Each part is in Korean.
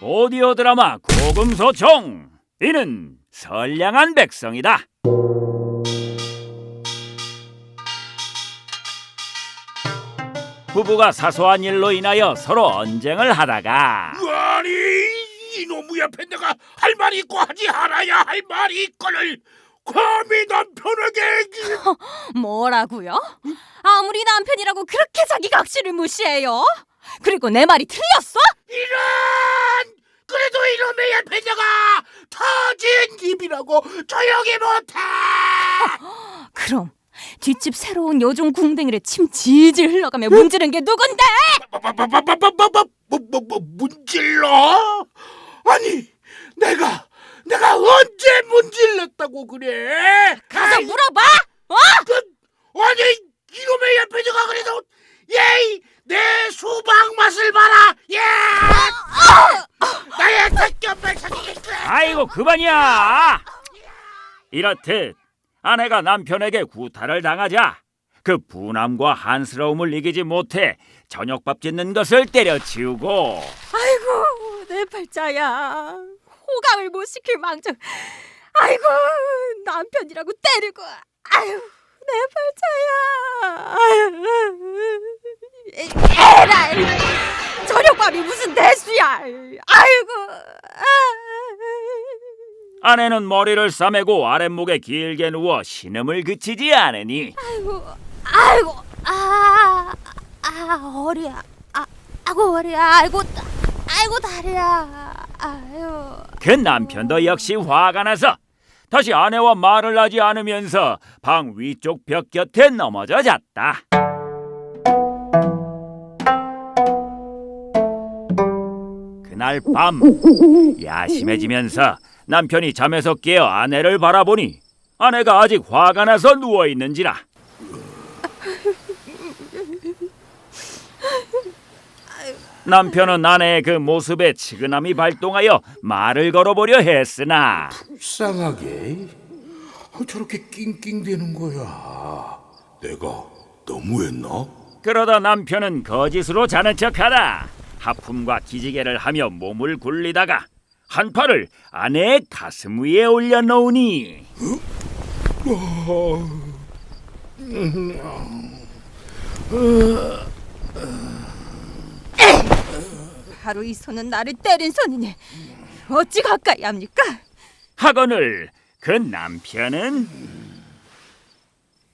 오디오 드라마 고금소총 이는 선량한 백성이다 부부가 사소한 일로 인하여 서로 언쟁을 하다가 아니 이놈의 앞에 내가 할 말이 있고 하지 않아야 할 말이 있거늘 감히 남편에게 이- 뭐라고요? 아무리 남편이라고 그렇게 자기 각시를 무시해요? 그리고 내 말이 틀렸어? 그래도 이놈의 앞에 내가 터진 입이라고 조용히 못해. 그럼 뒷집 새로운 여종 궁뎅이를 침 질질 흘러가며 문지른 게 누군데? 뭐뭐뭐뭐뭐뭐뭐 뭐, 뭐, 문질러? 아니 내가 내가 언제 문질렀다고 그래 가서 아이, 물어봐! 어? 그, 아니 이놈의 옆에 누가 그래도 예이 내 수박 맛을 봐라 예 나의 택견을 찾겠어 아이고 그만이야. 이렇듯 아내가 남편에게 구타를 당하자 그 분함과 한스러움을 이기지 못해 저녁밥 짓는 것을 때려치우고 아이고 내 팔자야. 호강을 못 시킬 망정. 아이고 남편이라고 때리고. 아유 내 팔자야. 아유. 에라이 저녁밥이 무슨 대수야. 아이고 아 내는 머리를 싸매고 아랫목에 길게 누워 신음을 그치지 않으니. 아이고 아이고 아, 아 허리야. 아, 아이고 허리야. 아이고 아이고 다리야. 아유. 그 남편도 역시 화가 나서 다시 아내와 말을 하지 않으면서 방 위쪽 벽 곁에 넘어져 잤다. 그날 밤. 야심해지면서 남편이 잠에서 깨어 아내를 바라보니 아내가 아직 화가 나서 누워 있는지라. 남편은 아내의 그 모습에 치근함이 발동하여 말을 걸어보려 했으나 불쌍하게? 어, 저렇게 낑낑대는 거야. 내가 너무했나? 그러다 남편은 거짓으로 자는 척하다 하품과 기지개를 하며 몸을 굴리다가 한 팔을 아내의 가슴 위에 올려놓으니 바로 이 손은 나를 때린 손이니 어찌 가까이 합니까? 하거늘 그 남편은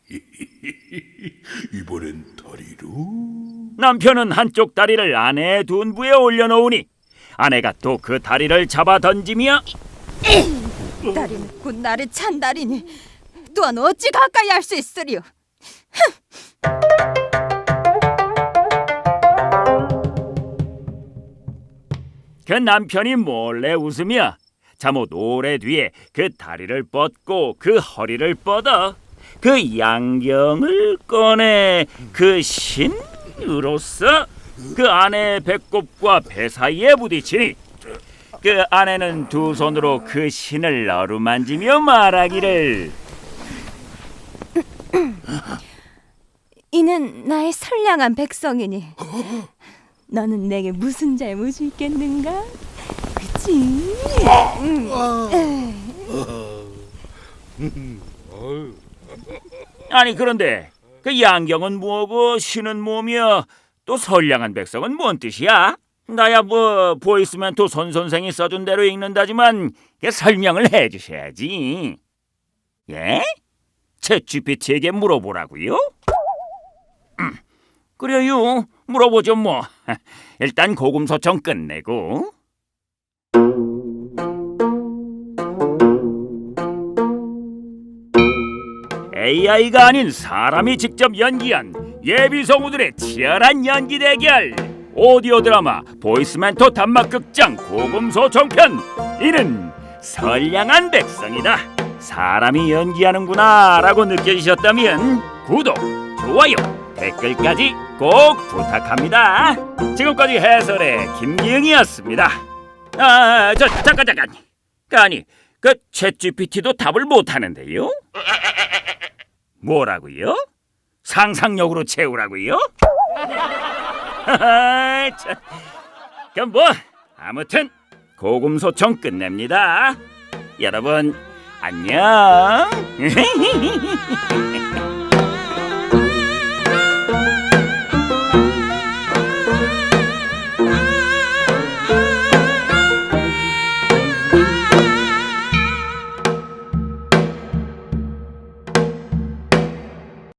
이번엔 다리로 남편은 한쪽 다리를 아내의 둔부에 올려놓으니 아내가 또 그 다리를 잡아 던지며 다리는 곧 나를 찬 다리니 또한 어찌 가까이 할 수 있으리요? 그 남편이 몰래 웃으며 잠옷 오래 뒤에 그 다리를 뻗고 그 허리를 뻗어 그 양경을 꺼내 그 신 으로서 그 아내의 배꼽과 배 사이에 부딪히니 그 아내는 두 손으로 그 신을 어루만지며 말하기를. 이는 나의 선량한 백성이니 너는 내게 무슨 잘못이 있겠는가? 그치? 아니 그런데 그 양경은 뭐고 신은 뭐며 또 선량한 백성은 뭔 뜻이야? 나야 뭐 보이스멘토 손 선생이 써준 대로 읽는다지만 그 설명을 해주셔야지. 예? 제 GPT에게 물어보라고요? 음, 그래요. 물어보죠 뭐. 일단 고금소청 끝내고. AI가 아닌 사람이 직접 연기한 예비 성우들의 치열한 연기 대결. 오디오 드라마 보이스멘토 단막극장 고금소 종편. 이는 선량한 백성이다. 사람이 연기하는구나 라고 느껴지셨다면 구독, 좋아요, 댓글까지 꼭 부탁합니다. 지금까지 해설의 김기영이었습니다. 아, 저 잠깐 잠깐. 아니 그 챗GPT도 답을 못하는데요? 뭐라고요? 상상력으로 채우라고요? 참. 그럼 뭐 아무튼 고금소총 끝냅니다. 여러분 안녕.